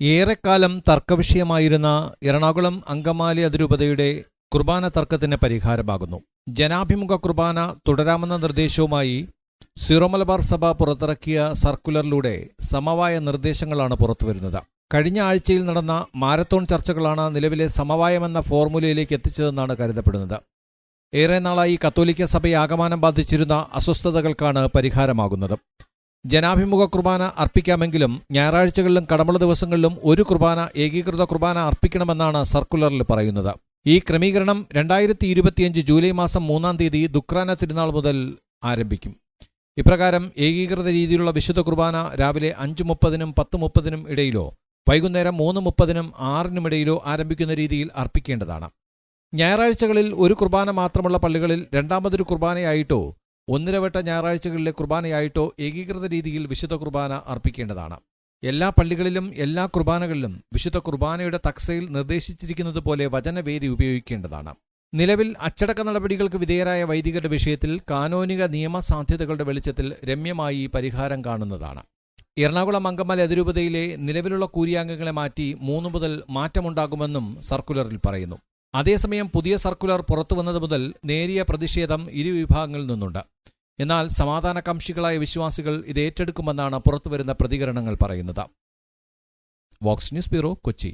ഏറെക്കാലം തർക്കവിഷയമായിരുന്ന എറണാകുളം അങ്കമാലി അതിരൂപതയുടെ കുർബാന തർക്കത്തിന് പരിഹാരമാകുന്നു. ജനാഭിമുഖ കുർബാന തുടരാമെന്ന നിർദ്ദേശവുമായി സിറോ മലബാർ സഭ പുറത്തിറക്കിയ സർക്കുലറിലൂടെ സമവായ നിർദ്ദേശങ്ങളാണ് പുറത്തുവരുന്നത്. കഴിഞ്ഞ ആഴ്ചയിൽ നടന്ന മാരത്തോൺ ചർച്ചകളാണ് നിലവിലെ സമവായമെന്ന ഫോർമുലയിലേക്ക് എത്തിച്ചതെന്നാണ് കരുതപ്പെടുന്നത്. ഏറെ നാളായി കത്തോലിക്ക സഭയെ ആകമാനം ബാധിച്ചിരുന്ന അസ്വസ്ഥതകൾക്കാണ് പരിഹാരമാകുന്നത്. ജനാഭിമുഖ കുർബാന അർപ്പിക്കാമെങ്കിലും ഞായറാഴ്ചകളിലും കടമുള്ള ദിവസങ്ങളിലും ഒരു കുർബാന ഏകീകൃത കുർബാന അർപ്പിക്കണമെന്നാണ് സർക്കുലറിൽ പറയുന്നത്. ഈ ക്രമീകരണം രണ്ടായിരത്തി ഇരുപത്തിയഞ്ച് ജൂലൈ മാസം മൂന്നാം തീയതി ദുക്രാന തിരുനാൾ മുതൽ ആരംഭിക്കും. ഇപ്രകാരം ഏകീകൃത രീതിയിലുള്ള വിശുദ്ധ കുർബാന രാവിലെ അഞ്ച് മുപ്പതിനും പത്ത് മുപ്പതിനും ഇടയിലോ വൈകുന്നേരം മൂന്ന് മുപ്പതിനും ആറിനും ഇടയിലോ ആരംഭിക്കുന്ന രീതിയിൽ അർപ്പിക്കേണ്ടതാണ്. ഞായറാഴ്ചകളിൽ ഒരു കുർബാന മാത്രമുള്ള പള്ളികളിൽ രണ്ടാമതൊരു കുർബാനയായിട്ടോ ഒന്നിരവട്ട ഞായറാഴ്ചകളിലെ കുർബാനയായിട്ടോ ഏകീകൃത രീതിയിൽ വിശുദ്ധ കുർബാന അർപ്പിക്കേണ്ടതാണ്. എല്ലാ പള്ളികളിലും എല്ലാ കുർബാനകളിലും വിശുദ്ധ കുർബാനയുടെ തക്സയിൽ നിർദ്ദേശിച്ചിരിക്കുന്നത് പോലെ വചനവേദി ഉപയോഗിക്കേണ്ടതാണ്. നിലവിൽ അച്ചടക്ക നടപടികൾക്ക് വിധേയരായ വൈദികരുടെ വിഷയത്തിൽ കാനോനിക നിയമസാധ്യതകളുടെ വെളിച്ചത്തിൽ രമ്യമായി പരിഹാരം കാണുന്നതാണ്. എറണാകുളം അങ്കമാലി അതിരൂപതയിലെ നിലവിലുള്ള കൂരിയാംഗങ്ങളെ മാറ്റി മൂന്നു മുതൽ മാറ്റമുണ്ടാകുമെന്നും സർക്കുലറിൽ പറയുന്നു. അതേസമയം പുതിയ സർക്കുലർ പുറത്തു വന്നത് മുതൽ നേരിയ പ്രതിഷേധം ഇരു വിഭാഗങ്ങളിൽ നിന്നുണ്ട്. എന്നാൽ സമാധാനകാംക്ഷികളായ വിശ്വാസികൾ ഇത് ഏറ്റെടുക്കുമെന്നാണ് പുറത്തുവരുന്ന പ്രതികരണങ്ങൾ പറയുന്നത്. Vox news bureau Kochi.